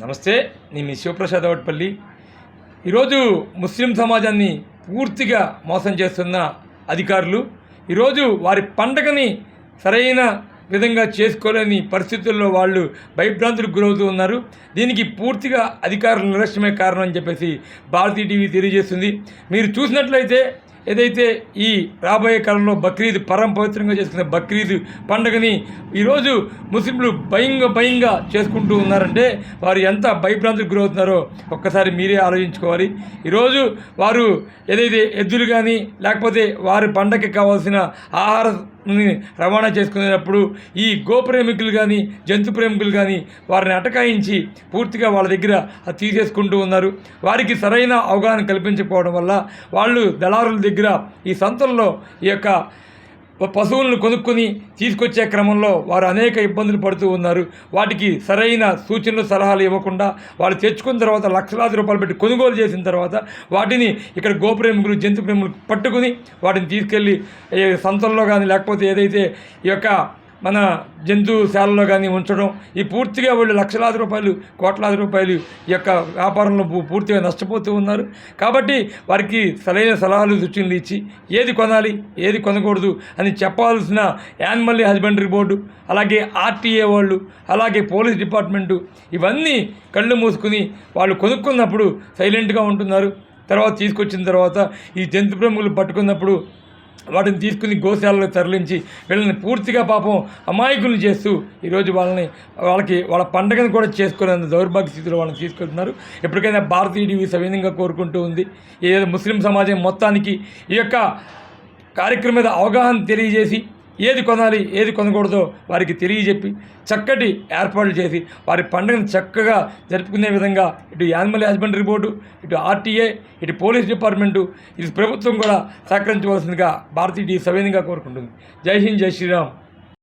నమస్తే నేను మీ శివప్రసాద్ అవట్పల్లి ఈరోజు ముస్లిం సమాజాన్ని పూర్తిగా మోసం చేస్తున్న అధికారులు ఈరోజు వారి పండగని సరైన విధంగా చేసుకోలేని పరిస్థితుల్లో వాళ్ళు భయభ్రాంతులకు గురవుతూ ఉన్నారు. దీనికి పూర్తిగా అధికారుల నిర్లక్ష్యమే కారణం అని చెప్పేసి భారతీయ టీవీ తెలియజేస్తుంది. మీరు చూసినట్లయితే ఏదైతే ఈ రాబోయే కాలంలో బక్రీద్ పరం పవిత్రంగా చేసుకునే బక్రీద్ పండుగని ఈరోజు ముస్లింలు భయంగా భయంగా చేసుకుంటూ ఉన్నారంటే వారు ఎంత భయభ్రాంతికి గురవుతున్నారో ఒక్కసారి మీరే ఆలోచించుకోవాలి. ఈరోజు వారు ఏదైతే ఎద్దులు కానీ లేకపోతే వారి పండగకి కావాల్సిన ఆహార రవాణా చేసుకునేటప్పుడు ఈ గోప్రేమికులు కానీ జంతు ప్రేమికులు కానీ వారిని అటకాయించి పూర్తిగా వాళ్ళ దగ్గర అది తీసేసుకుంటూ ఉన్నారు. వారికి సరైన అవగాహన కల్పించకపోవడం వల్ల వాళ్ళు దళారుల దగ్గర ఈ సంతల్లో ఈ యొక్క పశువులను కొనుక్కొని తీసుకొచ్చే క్రమంలో వారు అనేక ఇబ్బందులు పడుతూ ఉన్నారు. వాటికి సరైన సూచనలు సలహాలు ఇవ్వకుండా వాళ్ళు తెచ్చుకున్న తర్వాత లక్షలాది రూపాయలు పెట్టి కొనుగోలు చేసిన తర్వాత వాటిని ఇక్కడ గోప్రేమికులు జంతు ప్రేమికులు పట్టుకుని వాటిని తీసుకెళ్ళి సంతల్లో కానీ లేకపోతే ఏదైతే ఈ యొక్క మన జంతుశాలలో కానీ ఉంచడం ఈ పూర్తిగా వాళ్ళు లక్షలాది రూపాయలు కోట్లాది రూపాయలు ఈ యొక్క వ్యాపారంలో పూ- పూర్తిగా నష్టపోతూ ఉన్నారు. కాబట్టి వారికి సరైన సలహాలు సూచనలు ఇచ్చి ఏది కొనాలి ఏది కొనకూడదు అని చెప్పాల్సిన యానిమల్ హస్బెండరీ బోర్డు అలాగే ఆర్టీఏ వాళ్ళు అలాగే పోలీస్ డిపార్ట్మెంటు ఇవన్నీ కళ్ళు మూసుకుని వాళ్ళు కొనుక్కున్నప్పుడు సైలెంట్గా ఉంటున్నారు. తర్వాత తీసుకొచ్చిన తర్వాత ఈ జంతు ప్రముఖులు పట్టుకున్నప్పుడు వాటిని తీసుకుని గోశాలలో తరలించి వీళ్ళని పూర్తిగా పాపం అమాయకులు చేస్తూ ఈరోజు వాళ్ళని వాళ్ళకి వాళ్ళ పండగను కూడా చేసుకునేంత దౌర్భాగ్య స్థితిలో వాళ్ళని తీసుకెళ్తున్నారు ఎప్పటికైనా భారతీయ టీవీ సవినీయంగా కోరుకుంటూ ఉంది. ఏదో ముస్లిం సమాజం మొత్తానికి ఈ యొక్క కార్యక్రమం మీద అవగాహన తెలియజేసి ఏది కొనాలి ఏది కొనకూడదో వారికి తెలియజెప్పి చక్కటి ఏర్పాట్లు చేసి వారి పండుగను చక్కగా జరుపుకునే విధంగా ఇటు యానిమల్ హస్బెండరీ బోర్డు ఇటు ఆర్టీఏ ఇటు పోలీస్ డిపార్ట్మెంటు ఇది ప్రభుత్వం కూడా సహకరించవలసిందిగా భారతీయ టీ కోరుకుంటుంది. జై హింద్ జై శ్రీరామ్.